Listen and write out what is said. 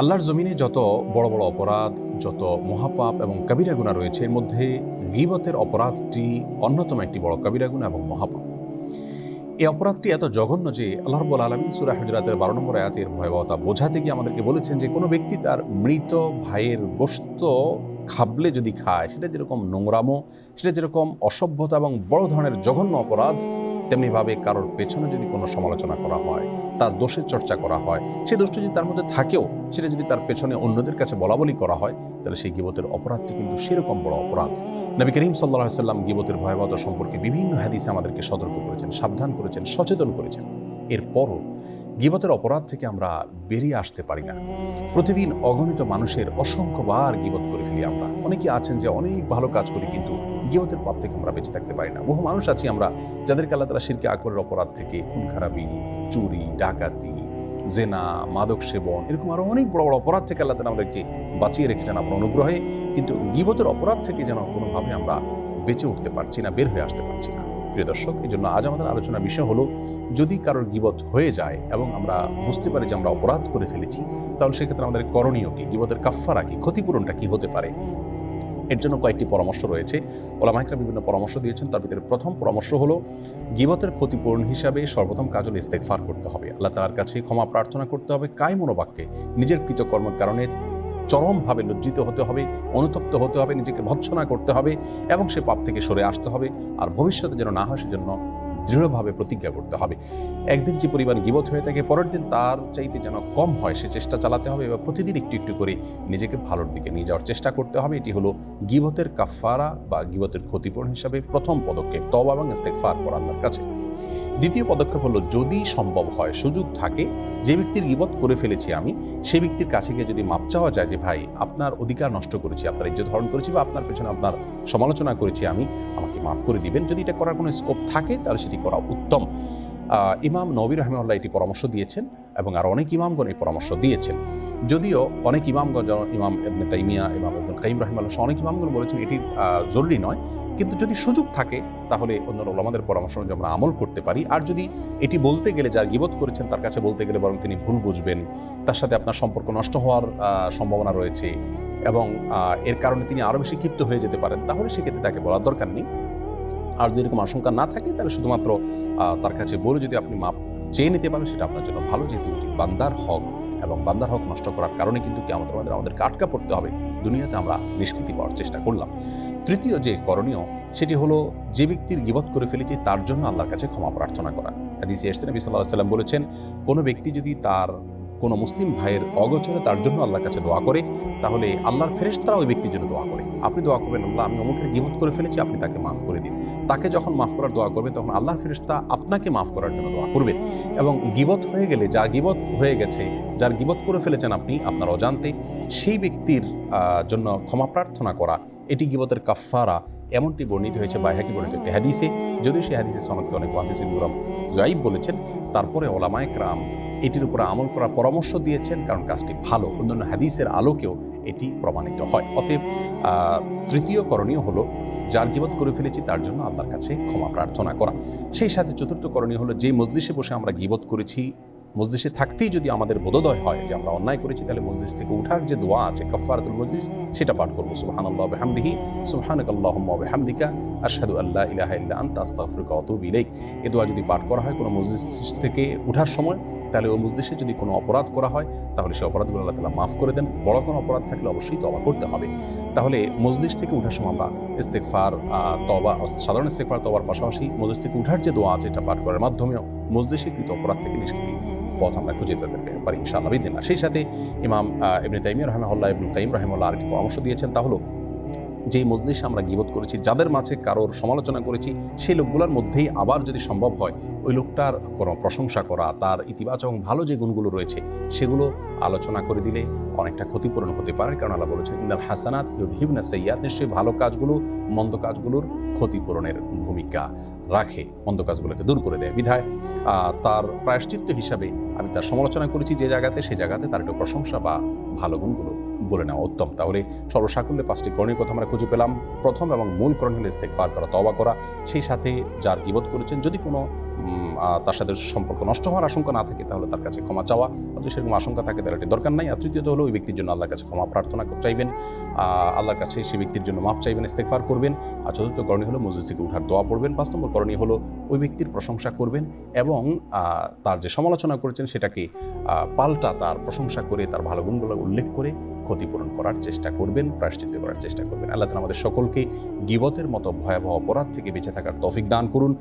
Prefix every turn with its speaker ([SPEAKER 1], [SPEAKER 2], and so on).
[SPEAKER 1] আল্লাহর জমিনে যত বড় বড় অপরাধ, যত মহাপাপ এবং কবিরা গুণা রয়েছে, এর মধ্যে গিবতের অপরাধটি অন্যতম একটি বড় কবিরা গুণা এবং মহাপাপ। এই অপরাধটি এত জঘন্য যে আল্লাহ রব্বুল আলমী সুরা হজরাতের বারো নম্বর আয়াতের ভয়াবহতা বোঝাতে গিয়ে আমাদেরকে বলেছেন যে কোনো ব্যক্তি তার মৃত ভাইয়ের গোস্ত খাবলে যদি খায়, সেটা যেরকম নোংরামো, সেটা যেরকম অসভ্যতা এবং বড় ধরনের জঘন্য অপরাধ তেমনিভাবে কারোর পেছনে যদি কোনো সমালোচনা করা হয়, তার দোষের চর্চা করা হয় সেই দোষটি যদি তার মধ্যে থাকেও, সেটা যদি তার পেছনে অন্যদের কাছে বলা বলি করা হয়, তাহলে সেই গিবতের অপরাধটি কিন্তু সেরকম বড় অপরাধ। নবী করিম সাল্লাহ সাল্লাম গিবতের ভয়াবহতা সম্পর্কে বিভিন্ন হাদিসে আমাদেরকে সতর্ক করেছেন, সাবধান করেছেন, সচেতন করেছেন। এরপরও গিবতের অপরাধ থেকে আমরা বেরিয়ে আসতে পারি না। প্রতিদিন অগণিত মানুষের অসংখ্যবার গিবত করে ফেলি আমরা। অনেকে আছেন যে অনেক ভালো কাজ করি কিন্তু গিবতের পাপ থেকে আমরা বেঁচে থাকতে পারি না। বহু মানুষ আছি আমরা যাদেরকে আল্লাহ তালা শিরকে আকবরের অপরাধ থেকে খুন, খারাপি, চুরি, ডাকাতি, জেনা, মাদক সেবন, এরকম আরও অনেক বড় বড় অপরাধ থেকে আল্লাহ তালা আমাদেরকে বাঁচিয়ে রেখেছেন আপনার অনুগ্রহে। কিন্তু গিবতের অপরাধ থেকে যেন কোনোভাবে আমরা বেঁচে উঠতে পারছি না, বের হয়ে আসতে পারছি না। প্রিয় দর্শক এই জন্য আজ আমাদের আলোচনার বিষয় হলো, যদি কারোর গিবত হয়ে যায় এবং আমরা বুঝতে পারি যে আমরা অপরাধ করে ফেলেছি, তাহলে সেক্ষেত্রে আমাদের করণীয় কি? গিবতের কাফফারা কি? ক্ষতিপূরণটা কি হতে পারে? এর জন্য কয়েকটি পরামর্শ রয়েছে। ওলামাহিকরা বিভিন্ন পরামর্শ দিয়েছেন। তার ভিতরে প্রথম পরামর্শ হলো, গিবতের ক্ষতিপূরণ হিসাবে সর্বপ্রথম কাজল ইস্তেকফার করতে হবে। আল্লাহ তার কাছে ক্ষমা প্রার্থনা করতে হবে কায় মনোবাক্যে নিজের কৃতকর্মের কারণে চরমভাবে লজ্জিত হতে হবে, অনুতপ্ত হতে হবে, নিজেকে ভৎসনা করতে হবে এবং সে পাপ থেকে সরে আসতে হবে। আর ভবিষ্যতে যেন না হয়, সেজন্য দৃঢ়ভাবে প্রতিজ্ঞা করতে হবে। একদিন যে পরিমাণ গিবত হয়ে থাকে, পরের দিন তার চাইতে যেন কম হয়, সে চেষ্টা চালাতে হবে এবং প্রতিদিন একটু একটু করে নিজেকে ভালোর দিকে নিয়ে যাওয়ার চেষ্টা করতে হবে। এটি হলো গিবতের কাফারা বা গিবতের ক্ষতিপূরণ হিসাবে প্রথম পদক্ষেপ। তবা এবং ইস্তেকফার করা আল্লাহর কাছে। দ্বিতীয় পদক্ষেপ হলো, যদি সম্ভব হয়, সুযোগ থাকে, যে ব্যক্তির গিবত করে ফেলেছি আমি সেই ব্যক্তির কাছে গিয়ে যদি মাপ চাওয়া যায় যে, ভাই, আপনার অধিকার নষ্ট করেছি, আপনার ইজ্জত হরণ করেছি বা আপনার পেছনে আপনার সমালোচনা করেছি আমি, আমাকে মাফ করে দিবেন। যদি এটা করার কোনো স্কোপ থাকে, তাহলে সেটি করা উত্তম। ইমাম নবী রহমাল্লাহ এটি পরামর্শ দিয়েছেন এবং আর অনেক ইমামগণ এই পরামর্শ দিয়েছেন। যদিও অনেক ইমামগণ, যেমন ইমাম এবনে তাইমিয়া, ইমাম আব্দুল কাইম রহমাল্লাহ অনেক ইমামগণ বলেছেন এটি জরুরি নয়। কিন্তু যদি সুযোগ থাকে, তাহলে অন্য ওলামাদের পরামর্শ অনুযায়ী আমরা আমল করতে পারি। আর যদি এটি বলতে গেলে যার গিবত করেছেন, তার কাছে বলতে গেলে বরং তিনি ভুল বুঝবেন। তার সাথে আপনার সম্পর্ক নষ্ট হওয়ার সম্ভাবনা রয়েছে এবং এর কারণে তিনি আরও বেশি ক্ষিপ্ত হয়ে যেতে পারেন। তাহলে সেক্ষেত্রে তাকে বলার দরকার নেই। আর যদি এরকম আশঙ্কা না থাকে, তাহলে শুধুমাত্র তার কাছে বলে যদি আপনি মাপ চেয়ে নিতে পারেন, সেটা আপনার জন্য ভালো। যেহেতু এটি বান্দার হক এবং বান্দার হক নষ্ট করার কারণে কিন্তু কি আমাদের আমাদের আমাদেরকে আটকা পড়তে হবে। দুনিয়াতে আমরা নিষ্কৃতি পাওয়ার চেষ্টা করলাম। তৃতীয় যে করণীয়, সেটি হলো যে ব্যক্তির গিবত করে ফেলেছি, তার জন্য আল্লাহর কাছে ক্ষমা প্রার্থনা করা। হাদিসে এরসেন নবী সাল্লাহ সাল্লাম বলেছেন, কোনো ব্যক্তি যদি তার কোনো মুসলিম ভাইয়ের অগোচরে তার জন্য আল্লাহর কাছে দোয়া করে, তাহলে আল্লাহর ফেরেশতারা ওই ব্যক্তির জন্য দোয়া করে। আপনি দোয়া করবেন, আল্লাহ, আমি অমুকের গিবত করে ফেলেছি, আপনি তাকে মাফ করে দিন। তাকে যখন মাফ করার দোয়া করবে, তখন আল্লাহর ফেরেশতা আপনাকে মাফ করার জন্য দোয়া করবেন এবং গিবত হয়ে গেলে, যা গিবত হয়ে গেছে, যার গিবত করে ফেলেছেন আপনি, আপনার অজান্তে, সেই ব্যক্তির জন্য ক্ষমা প্রার্থনা করা, এটি গিবতের কাফফারা, এমনটি বর্ণিত হয়েছে বা হ্যাকি বর্ণিত একটি হাদিসে। যদিও সেই হাদিসের সনদকে অনেক হাদিসের গুরম জয়ীব বলেছেন, তারপরে ওলামায় ক্রাম এটির উপর আমল করার পরামর্শ দিয়েছেন, কারণ কাজটি ভালো। অন্যান্য হাদিসের আলোকেও এটি প্রমাণিত হয়। অতএব তৃতীয় করণীয় হলো, যার গিবত করে ফেলেছি তার জন্য আল্লাহর কাছে ক্ষমা প্রার্থনা করা। সেই সাথে চতুর্থ করণীয় হলো, যে মজলিসে বসে আমরা গিবত করেছি মজলিসে থাকতেই যদি আমাদের বোধোদয় হয় যে আমরা অন্যায় করেছি তাহলে মজলিস থেকে উঠার যে দোয়া আছে কফারাতুল মজলিস সেটা পাঠ করব। সুবহান আল্লাহ বেহামদিহি সুবহানাক আল্লাহুম্মা বেহামদিকা আশহাদু আল্লা ইলাহা ইল্লা আনতা আস্তাগফিরুকা ইলাইক। এ দোয়া যদি পাঠ করা হয় কোনো মজলিস থেকে উঠার সময় তাহলে ওই মজলিসে যদি কোনো অপরাধ করা হয় তাহলে সেই অপরাধগুলো আল্লাহ তালা মাফ করে দেন। বড় কোনো অপরাধ থাকলে অবশ্যই তবা করতে হবে। তাহলে মজলিস থেকে উঠার সময় আমরা ইস্তেকফার তবা সাধারণ ইস্তেকফার তবার পাশাপাশি মজলিস থেকে উঠার যে দোয়া আছে এটা পাঠ করার মাধ্যমেও মজলিসে কৃত অপরাধ থেকে নিষ্কৃতি পথ আমরা খুঁজে পেতে পারি, ইনশাআল্লাহ, বিদিন সেই সাথে ইমাম ইবনে তাইমিয়া রহমাল্লাহ ইবনুল তাইম রহমাল্লাহ আরেকটি পরামর্শ দিয়েছেন, তা হলো যেই মজলিসে আমরা গিবত করেছি, যাদের মাঝে কারোর সমালোচনা করেছি, সেই লোকগুলোর মধ্যেই আবার যদি সম্ভব হয়, ওই লোকটার কোনো প্রশংসা করা, তার ইতিবাচক এবং ভালো যে গুণগুলো রয়েছে, সেগুলো আলোচনা করে দিলে অনেকটা ক্ষতিপূরণ হতে পারে। কারণ আল্লাহ বলেছেন ইন্দাল হাসানাত ইউদ্হিবনা সৈয়াদ নিশ্চয়ই ভালো কাজগুলো, মন্দ কাজগুলোর ক্ষতিপূরণের ভূমিকা রাখে, মন্দ কাজগুলোকে দূর করে দেয়। বিধায় তার প্রায়শ্চিত্ত হিসাবে আমি তার সমালোচনা করেছি যে জায়গাতে সেই জায়গাতে তার একটু প্রশংসা বা ভালো গুণগুলো বলে নেওয়া উত্তম। তাহলে সর্বসাকুল্যে পাঁচটি করণীয় কথা আমরা খুঁজে পেলাম। প্রথম এবং মূল করণ হলো ইস্তেকফার করা তবা করা। সেই সাথে যার গিবত করেছেন, যদি কোনো তার সাথে সম্পর্ক নষ্ট হওয়ার আশঙ্কা না থাকে, তাহলে তার কাছে ক্ষমা চাওয়া। যদি সেরকম আশঙ্কা থাকে, তাহলে এটি দরকার নাই। আর তৃতীয়ত হলো, ওই ব্যক্তির জন্য আল্লাহর কাছে ক্ষমা প্রার্থনা চাইবেন। আল্লাহর কাছে সেই ব্যক্তির জন্য মাপ চাইবেন ইস্তেকফার করবেন। আর চতুর্থ করণীয় হলো, মসজিদ থেকে উঠার দোয়া পড়বেন। পাঁচ নম্বর করণীয় হলো, ওই ব্যক্তির প্রশংসা করবেন এবং তার যে সমালোচনা করেছেন, সেটাকে পাল্টা তার প্রশংসা করে, তার ভালো গুণগুলো উল্লেখ করে ক্ষতিপূরণ করার চেষ্টা করবেন, প্রায়শ্চিত্ত করার চেষ্টা করবেন। আল্লাহ তালা আমাদের সকলকে গিবতের মতো ভয়াবহ অপরাধ থেকে বেঁচে থাকার তৌফিক দান করুন।